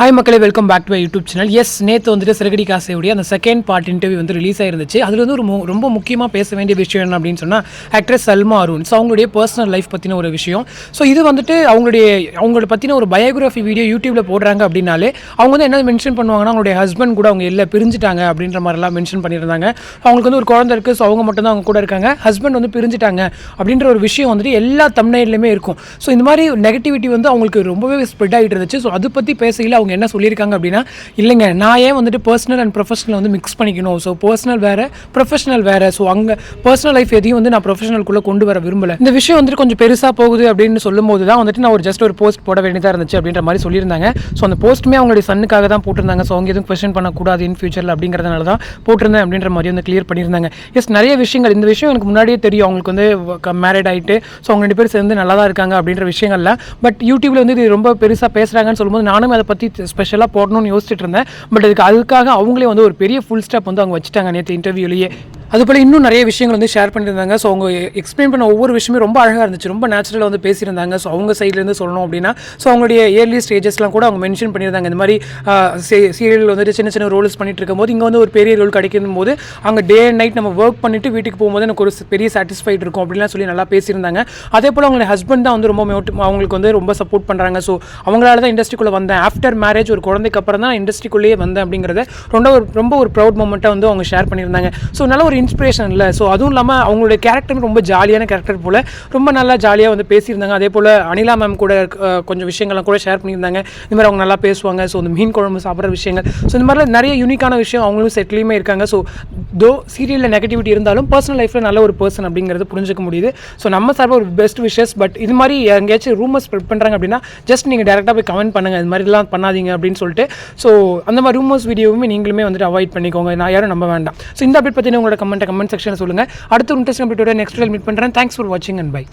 Hi மக்களே welcome back to YouTube channel S நேற்று வந்துட்டு சிறகடி காசையுடைய அந்த செகண்ட் பார்ட் இன்டர்வியூ வந்து ரிலீஸ் ஆயிருந்துச்சு. அதில் வந்து ஒரு ரொம்ப முக்கியமாக பேச வேண்டிய விஷயம் என்ன அப்படின்னு சொன்னால் ஆக்ட்ரஸ் சல்மா அருண். ஸோ அவங்களுடைய பர்சனல் லைஃப் பற்றின ஒரு விஷயம். ஸோ இது வந்துட்டு அவங்களுடைய அவங்கள பற்றின ஒரு பயோகிராஃபி வீடியோ யூடியூப்பில் போடுறாங்க அப்படின்னாலே அவங்க வந்து என்ன மென்ஷன் பண்ணுவாங்கன்னா அவங்களுடைய ஹஸ்பண்ட் கூட அவங்க எல்லாம் பிரிஞ்சுட்டாங்க அப்படின்ற மாதிரிலாம் மென்ஷன் பண்ணியிருந்தாங்க. அவங்களுக்கு வந்து ஒரு குழந்தை இருக்குது ஸோ அவங்க மட்டும்தான் அவங்க கூட இருக்காங்க. ஹஸ்பண்ட் வந்து பிரிஞ்சுட்டாங்க அப்படின்ற ஒரு விஷயம் வந்துட்டு எல்லா தமிழ்நாட்டிலுமே இருக்கும். ஸோ இந்த மாதிரி நெகட்டிவிட்டி வந்து அவங்களுக்கு ரொம்பவே ஸ்ப்ரெட் ஆகிட்டு இருந்துச்சு. ஸோ அதை பற்றி பேசையில் அவங்க என்ன சொல்லியிருக்காங்க அப்படின்னா இல்லைங்க நான் ஏன் வந்துட்டு பர்சனல் அண்ட் ப்ரொஃபஷனல் வந்து மிக்ஸ் பண்ணிக்கணும்? ஸோ பர்சனல் வேறு ப்ரொஃபஷனல் வேறு. ஸோ அங்கே பர்சனல் லைஃப் எதையும் வந்து நான் ப்ரொஃபஷனல்குள்ளே கொண்டு வர விரும்பல. இந்த விஷயம் வந்துட்டு கொஞ்சம் பெருசாக போகுது அப்படின்னு சொல்லும்போது தான் வந்துட்டு நான் ஒரு ஜஸ்ட் ஒரு போஸ்ட் போட வேண்டியதாக இருந்துச்சு அப்படின்ற மாதிரி சொல்லியிருந்தாங்க. ஸோ அந்த போஸ்ட்டுமே அவங்களுடைய சன்னுக்காக தான் போட்டிருந்தாங்க. ஸோ அவங்க எதுவும் கொஸ்டின் பண்ணக்கூடாது இன் ஃபியூச்சரில் அப்படிங்கிறதுனால தான் போட்டிருந்தேன் அப்படின்ற மாதிரி வந்து கிளியர் பண்ணியிருந்தாங்க. எஸ் நிறைய விஷயங்கள் இந்த விஷயம் எனக்கு முன்னாடியே தெரியும். அவங்களுக்கு வந்து மேரிட் ஆகிட்டு ஸோ அவங்க ரெண்டு பேரும் சேர்ந்து நல்லா தான் இருக்காங்க அப்படின்ற விஷயங்கள்லாம் பட் யூடியூப்ல வந்து இது ரொம்ப பெருசாக பேசுகிறாங்கன்னு சொல்லும்போது நானும் அதை பற்றி ஸ்பெஷலாக போடணும்னு யோசிச்சுட்டு இருந்தேன். பட் அதுக்கு அதுக்காக அவங்களே வந்து ஒரு பெரிய ஃபுல் ஸ்டெப் வந்து அவங்க வச்சுட்டாங்க நேற்று இன்டர்வியூலேயே அதுபோல் இன்னும் நிறைய விஷயங்கள் வந்து ஷேர் பண்ணியிருந்தாங்க. ஸோ அவங்க எக்ஸ்பிளைன் பண்ண ஒவ்வொரு விஷயமே ரொம்ப அழகாக இருந்துச்சு. ரொம்ப நேச்சுரலாக வந்து பேசியிருந்தாங்க. ஸோ அவங்க சைட்லேருந்து சொல்லணும் அப்படின்னா ஸோ அவங்களுடைய இயர்லி ஸ்டேஜஸ்லாம் கூட அவங்க மென்ஷன் பண்ணியிருந்தாங்க. இந்த மாதிரி சீரியல் வந்துட்டு சின்ன சின்ன ரோல்ஸ் பண்ணிட்டு இருக்கும்போது இங்கே வந்து ஒரு பெரிய ரோல் கிடைக்கும் போது அங்கே டே அண்ட் நைட் நம்ம ஒர்க் பண்ணிட்டு வீட்டுக்கு போகும்போது எனக்கு ஒரு பெரிய சாட்டிஸ்ஃபைட் இருக்கும் அப்படின்லாம் சொல்லி நல்லா பேசியிருந்தாங்க. அதே போல் அவங்களுடைய ஹஸ்பண்ட் தான் வந்து ரொம்ப motiv- அவங்களுக்கு வந்து ரொம்ப சப்போர்ட் பண்ணுறாங்க ஸோ அவங்களால தான் இண்டஸ்ட்ரிக்குள்ளே வந்தேன். ஆஃப்டர் மேரேஜ் ஒரு குழந்தைக்கு அப்புறம் தான் இண்டஸ்ட்ரிக்குள்ளேயே வந்தேன் அப்படிங்கிறத ரொம்ப ஒரு ரொம்ப ஒரு ப்ரௌட் மூமெண்ட்டாக வந்து அவங்க ஷேர் பண்ணியிருந்தாங்க. ஸோ நல்ல ஒரு இன்ஸ்பிரேஷன் இல்லை. ஸோ அதுவும் இல்லாமல் அவங்களுடைய கேரக்டரும் ரொம்ப ஜாலியான கேரக்டர் போல் ரொம்ப நல்லா ஜாலியாக வந்து பேசியிருந்தாங்க. அதே போல் அனிலா மேம் கூட கொஞ்சம் விஷயங்கள்லாம் கூட ஷேர் பண்ணியிருந்தாங்க. இந்த மாதிரி அவங்க நல்லா பேசுவாங்க. ஸோ இந்த மீன் குழம்பு சாப்பிட்ற விஷயங்கள். ஸோ இந்த மாதிரிலாம் நிறைய யூனிக்கான விஷயம் அவங்களும் செட்லேயுமே இருக்காங்க. ஸோ தோ சீரியலில் நெகட்டிவிட்டி இருந்தாலும் பர்சனல் லைஃப்பில் நல்ல ஒரு பர்சன் அப்படிங்கிறது புரிஞ்சுக்க முடியுது. ஸோ நம்ம சார்பாக ஒரு பெஸ்ட் விஷஸ் பட் இது மாதிரி எங்கேயாச்சும் ரூமர் ஸ்ப்ரெட் பண்ணுறாங்க அப்படின்னா ஜஸ்ட் நீங்கள் டேரெக்டாக போய் கமெண்ட் பண்ணுங்கள் இது மாதிரிலாம் பண்ணாதீங்க அப்படின்னு சொல்லிட்டு. ஸோ அந்த மாதிரி ரூமர்ஸ் வீடியோவுமே நீங்களுமே வந்துட்டு அவாய்ட் பண்ணிக்கோங்க. நான் யாரும் நம்ப வேண்டாம். ஸோ இந்த அப்டேட் பற்றின உங்களோட கமெண்ட் கமெண்ட் செக்ஷனில் சொல்லுங்கள் அடுத்த இன்ட்ரெஸ்ட் அப்டேட்டோட நெக்ஸ்ட் மீட் பண்ணுறேன் தேங்க்ஸ் ஃபார் வாட்சிங் அண்ட் பை